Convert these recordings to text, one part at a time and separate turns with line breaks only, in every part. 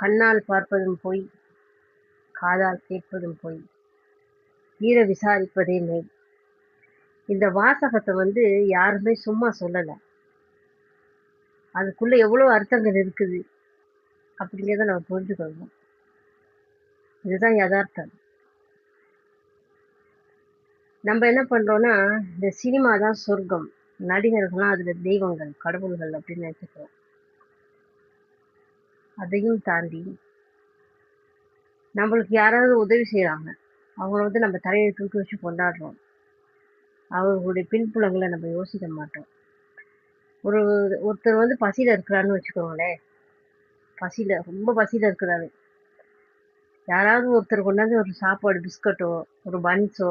கண்ணால் பார்ப்பதும் பொய் காதால் கேட்பதும் பொய். ஈர விசாரிப்பதே மெய் இந்த வாசகத்தை வந்து யாருமே சும்மா சொல்லலை. அதுக்குள்ளே எவ்வளோ அர்த்தங்கள் இருக்குது அப்படிங்கிறத நம்ம புரிஞ்சுக்கணும். இதுதான் யதார்த்தம். நம்ம என்ன பண்ணுறோன்னா இந்த சினிமா தான் சொர்க்கம். நடிகர்கள்லாம் அதில் தெய்வங்கள் கடவுள்கள் அப்படின்னு நினச்சிக்கிறோம். அதையும் தாண்டி நம்மளுக்கு யாராவது உதவி செய்கிறாங்க அவங்கள வந்து நம்ம தலையை தூக்கி வச்சு கொண்டாடுறோம். அவர்களுடைய பின்புலங்களை நம்ம யோசிக்க மாட்டோம். ஒரு ஒருத்தர் வந்து பசியில் இருக்கிறான்னு வச்சுக்கோங்களேன். பசியில் ரொம்ப பசியில் இருக்கிறாரு. யாராவது ஒருத்தர் கொண்டாந்து ஒரு சாப்பாடு பிஸ்கட்டோ ஒரு பன்ஸோ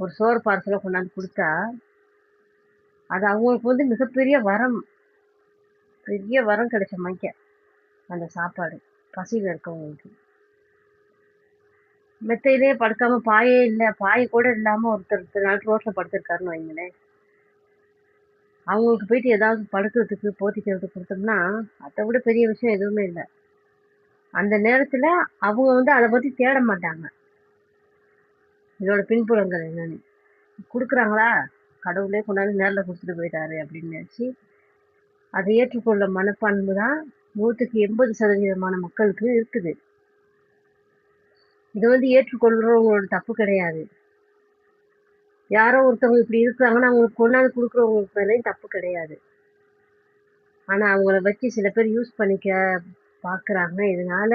ஒரு சோறு பார்சலோ கொண்டாந்து கொடுத்தா அது அவங்களுக்கு வந்து மிகப்பெரிய வரம் பெரிய வரம் கிடைச்ச மைக்க அந்த சாப்பாடு பசியில் இருக்கவங்களுக்கு. மெத்தையிலே படுக்காம பாயே இல்லை பாய் கூட இல்லாமல் ஒருத்தர் ஒருத்தர் நாள் ரோட்டில் படுத்திருக்காருன்னு வைங்களேன். அவங்களுக்கு போயிட்டு ஏதாவது படுக்கிறதுக்கு போத்திக்கிறதுக்கு கொடுத்தோம்னா அதை விட பெரிய விஷயம் எதுவுமே இல்லை. அந்த நேரத்தில் அவங்க வந்து அதை பற்றி தேட மாட்டாங்க. இதோட பின்புலங்கள் என்னன்னு. கொடுக்குறாங்களா? கடவுளே கொண்டாந்து நேரில் கொடுத்துட்டு போயிட்டாரு அப்படின்னு நினச்சி அதை ஏற்றுக்கொள்ள மனப்பான்பு தான் நூற்றுக்கு எண்பது சதவீதமான மக்களுக்கு இருக்குது. இதை வந்து ஏற்றுக்கொள்றவங்களோட தப்பு கிடையாது. யாரோ ஒருத்தவங்க இப்படி இருக்கிறாங்கன்னா அவங்களுக்கு கொண்டாந்து கொடுக்குறவங்களுக்கு மேலேயும் தப்பு கிடையாது. ஆனால் அவங்கள வச்சு சில பேர் யூஸ் பண்ணிக்க பார்க்குறாங்க இதனால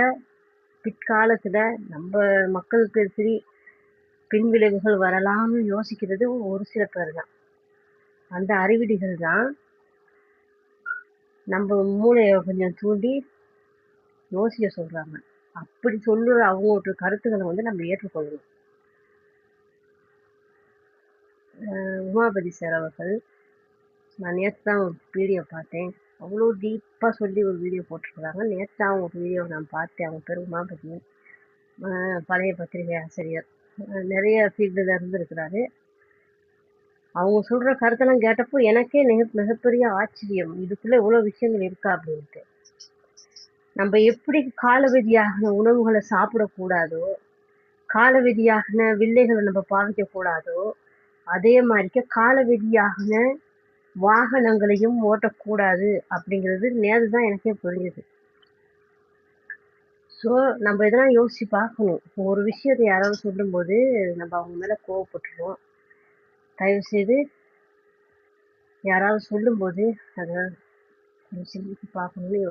பிற்காலத்தில் நம்ம மக்களுக்கு சரி பின்விளைவுகள் வரலாம்னு யோசிக்கிறது ஒரு சில பேர் தான். அந்த அறிவிடிகள் தான் நம்ம மூளையை கொஞ்சம் தூண்டி யோசிக்க சொல்கிறாங்க அப்படி சொல்லுற அவங்களோட கருத்துக்களை வந்து நம்ம ஏற்றுக்கொள்ளணும். உமாபதி சார் அவர்கள் நான் நேற்று தான் ஒரு வீடியோ பார்த்தேன். அவ்வளோ டீப்பாக சொல்லி ஒரு வீடியோ போட்டிருக்கிறாங்க. நேற்று தான் அவங்க வீடியோ நான் பார்த்தேன். அவங்க பேர் உமாபதி. பழைய பத்திரிகை ஆசிரியர். நிறைய ஃபீல்டில் இருந்துருக்கிறாரு. அவங்க சொல்ற கருத்தெல்லாம் கேட்டப்போ எனக்கே மிக மிகப்பெரிய ஆச்சரியம். இதுக்குள்ள இவ்வளவு விஷயங்கள் இருக்கா அப்படின்ட்டு. நம்ம எப்படி காலவெதியாகின உணவுகளை சாப்பிடக்கூடாதோ காலவெதியாகின வில்லைகளை நம்ம பாவிக்க கூடாதோ அதே மாதிரிக்க காலவெதியாகின வாகனங்களையும் ஓட்டக்கூடாது அப்படிங்கிறது நேரு தான் எனக்கே புரியுது. ஸோ நம்ம இதெல்லாம் யோசிச்சு பார்க்கணும். ஒரு விஷயத்தை யாராவது சொல்லும்போது நம்ம அவங்க மேலே கோவப்பட்டுருவோம். தயவு செய்து யாராவது சொல்லும்போது அதை கொஞ்சம் சிந்திச்சு பார்க்கணும்னு